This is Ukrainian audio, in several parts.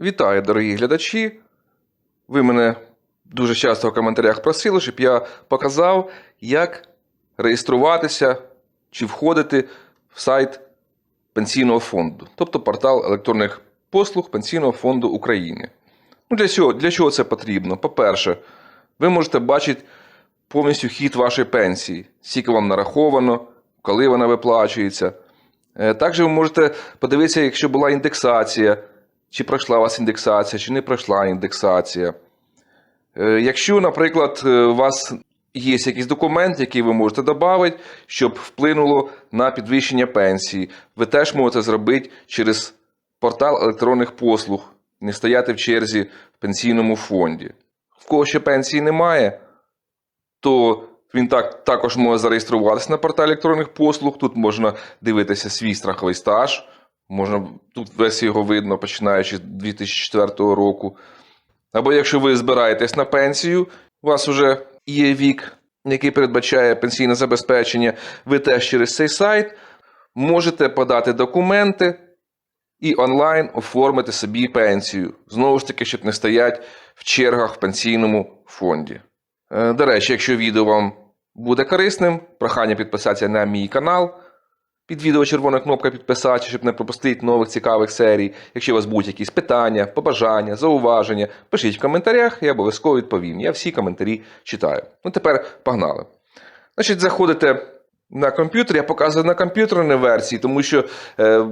Вітаю, дорогі глядачі. Ви мене дуже часто в коментарях просили, щоб я показав, як реєструватися чи входити в сайт Пенсійного фонду, тобто портал електронних послуг Пенсійного фонду України. Ну, для, чого, для чого це потрібно? По-перше, ви можете бачити повністю хід вашої пенсії, скільки вам нараховано, коли вона виплачується. Е, Також ви можете подивитися, якщо була індексація, чи пройшла у вас індексація, чи не пройшла індексація. Е, Якщо, наприклад, е, у вас є якийсь документ, який ви можете додати, щоб вплинуло на підвищення пенсії, ви теж можете зробити через портал електронних послуг, не стояти в черзі в пенсійному фонді. В кого ще пенсії немає, то він так, також може зареєструватися на порталі електронних послуг. Тут можна дивитися свій страховий стаж. Можна, тут весь його видно, починаючи з 2004 року. Або якщо ви збираєтесь на пенсію, у вас вже є вік, який передбачає пенсійне забезпечення, ви теж через цей сайт можете подати документи і онлайн оформити собі пенсію. Знову ж таки, щоб не стоять в чергах в пенсійному фонді. Е, До речі, якщо відео вам буде корисним, прохання підписатися на мій канал. Під відео червона кнопка підписатися, щоб не пропустити нових цікавих серій. Якщо у вас будуть якісь питання, побажання, зауваження, пишіть в коментарях, я обов'язково відповім. Я всі коментарі читаю. Ну тепер погнали. Значить, заходите на комп'ютер, я показую на комп'ютерній версії, тому що. Е,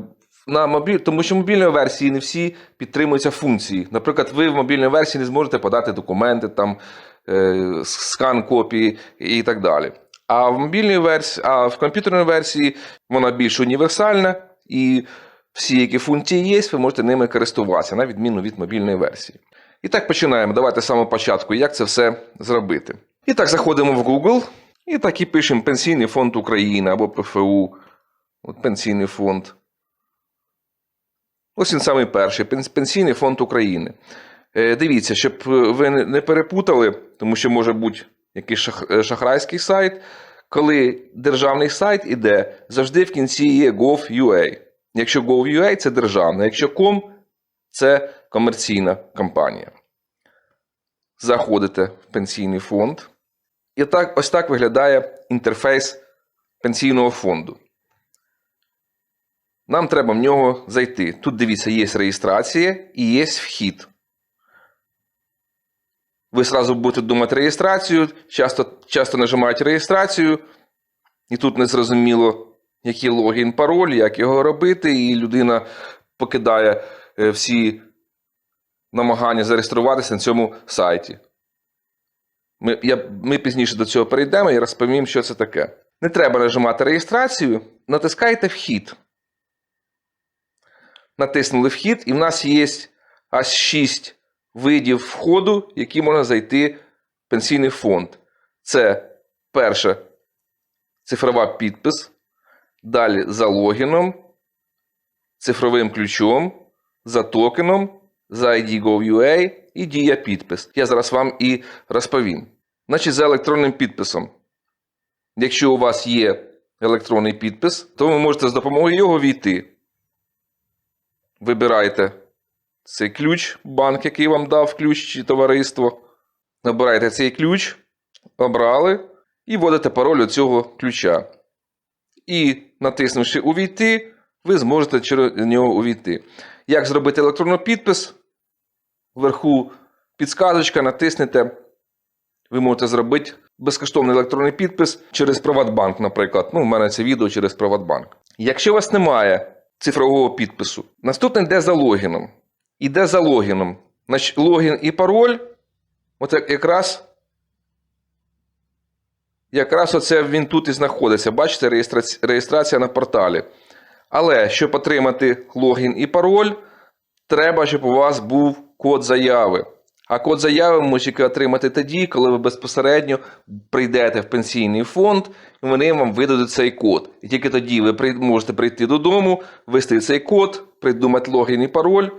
на мобіль... Тому що в мобільній версії не всі підтримуються функції. Наприклад, ви в мобільній версії не зможете подати документи, там, е, скан копії і так далі. А в мобільній версії, а в комп'ютерній версії вона більш універсальна, і всі, які функції є, ви можете ними користуватися, на відміну від мобільної версії. І так починаємо. Давайте з самого початку, як це все зробити. І так заходимо в Google і так і пишемо Пенсійний фонд України або ПФУ. От Пенсійний фонд. Ось він самий перший Пенсійний фонд України. Е, Дивіться, щоб ви не перепутали, тому що може бути якийсь шах- е, шахрайський сайт. Коли державний сайт іде, завжди в кінці є gov.ua. Якщо gov.ua – це державне, якщо com – це комерційна компанія. Заходите в пенсійний фонд. І так, ось так виглядає інтерфейс пенсійного фонду. Нам треба в нього зайти. Тут дивіться, є реєстрація і є вхід. Ви сразу будете думати реєстрацію, часто, часто нажимають реєстрацію, і тут не зрозуміло, який логін, пароль, як його робити, і людина покидає е, всі намагання зареєструватися на цьому сайті. Ми, я, ми пізніше до цього перейдемо і розповім, що це таке. Не треба нажимати реєстрацію, натискайте вхід. Натиснули вхід, і в нас є аж 6 видів входу, які можна зайти в пенсійний фонд. Це перше цифрова підпис, далі за логіном, цифровим ключом, за токеном, за ID.gov.ua і дія підпис. Я зараз вам і розповім. Значить, за електронним підписом. Якщо у вас є електронний підпис, то ви можете з допомогою його війти. Вибираєте цей ключ, банк, який вам дав ключ чи товариство. Набираєте цей ключ, обрали і вводите пароль у цього ключа. І натиснувши Увійти, ви зможете через нього увійти. Як зробити електронний підпис? Вверху підсказочка, натиснете. Ви можете зробити безкоштовний електронний підпис через Приватбанк, наприклад. Ну, у мене це відео через Приватбанк. Якщо у вас немає цифрового підпису, наступне йде за логіном. Іде за логіном. Значить, логін і пароль. От якраз. Якраз оце він тут і знаходиться. Бачите, реєстрація, на порталі. Але щоб отримати логін і пароль, треба, щоб у вас був код заяви. А код заяви ви можете отримати тоді, коли ви безпосередньо прийдете в пенсійний фонд, і вони вам видадуть цей код. І тільки тоді ви можете прийти додому, ввести цей код, придумати логін і пароль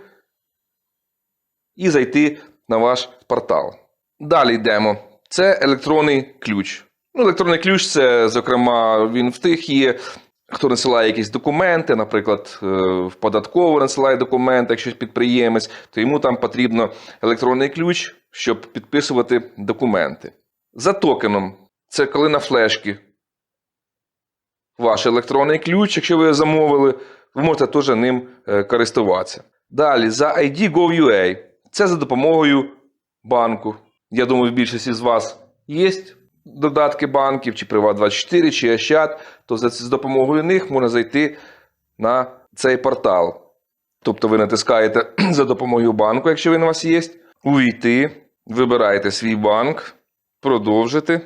і зайти на ваш портал. Далі йдемо. Це електронний ключ. Ну, електронний ключ це, зокрема, він в тих є, хто надсилає якісь документи, наприклад, е, в податкову надсилає документи, якщо підприємець, то йому там потрібно електронний ключ, щоб підписувати документи. За токеном, це коли на флешки ваш електронний ключ, якщо ви його замовили, ви можете теж ним е, користуватися. Далі, за ID Gov.ua. Це за допомогою банку. Я думаю, в більшості з вас є додатки банків, чи Приват24, чи Ощад, то за, допомогою них можна зайти на цей портал. Тобто ви натискаєте за допомогою банку, якщо він у вас є, увійти, вибираєте свій банк, продовжити,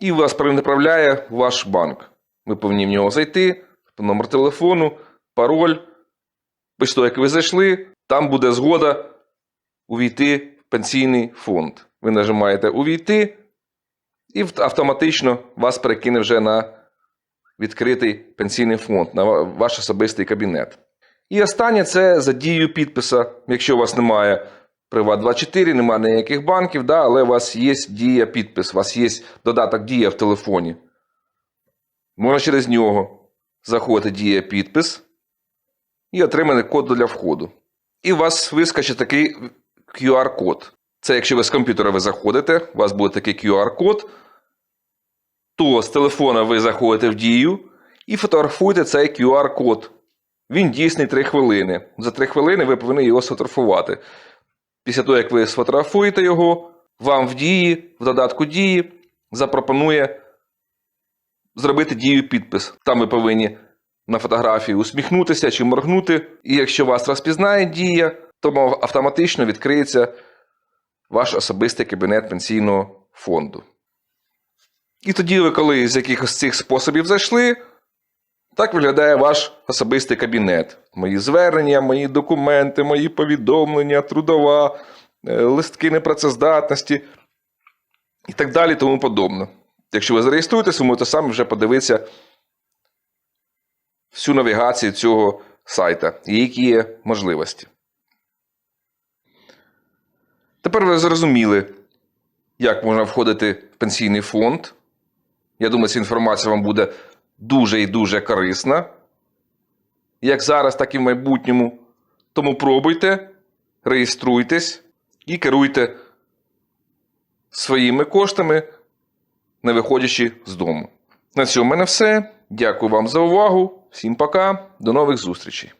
і вас перенаправляє ваш банк. Ви повинні в нього зайти, номер телефону, пароль. Після того, як ви зайшли, там буде згода увійти в пенсійний фонд. Ви нажимаєте Увійти, і автоматично вас перекине вже на відкритий пенсійний фонд, на ваш особистий кабінет. І останнє це за дією підписа. Якщо у вас немає Приват24, немає ніяких банків, да, але у вас є дія підпис, у вас є додаток Дія в телефоні. Можна через нього заходити дія підпис і отримати код для входу. І у вас вискочить такий QR-код. Це якщо ви з комп'ютера ви заходите, у вас буде такий QR-код, то з телефона ви заходите в дію і фотографуєте цей QR-код. Він дійсний 3 хвилини. За 3 хвилини ви повинні його сфотографувати. Після того, як ви сфотографуєте його, вам в дії, в додатку дії запропонує зробити дію підпис. Там ви повинні на фотографії усміхнутися чи моргнути. І якщо вас розпізнає дія, то мов, автоматично відкриється ваш особистий кабінет пенсійного фонду. І тоді ви, коли з якихось цих способів зайшли, так виглядає ваш особистий кабінет. Мої звернення, мої документи, мої повідомлення, трудова, е, листки непрацездатності і так далі, тому подобне. Якщо ви зареєструєтесь, ви можете самі вже подивитися всю навігацію цього сайта і які є можливості. Тепер ви зрозуміли, як можна входити в пенсійний фонд. Я думаю, ця інформація вам буде дуже і дуже корисна. Як зараз, так і в майбутньому. Тому пробуйте, реєструйтесь і керуйте своїми коштами, не виходячи з дому. На цьому в мене все. Дякую вам за увагу. Всім пока. До нових зустрічей.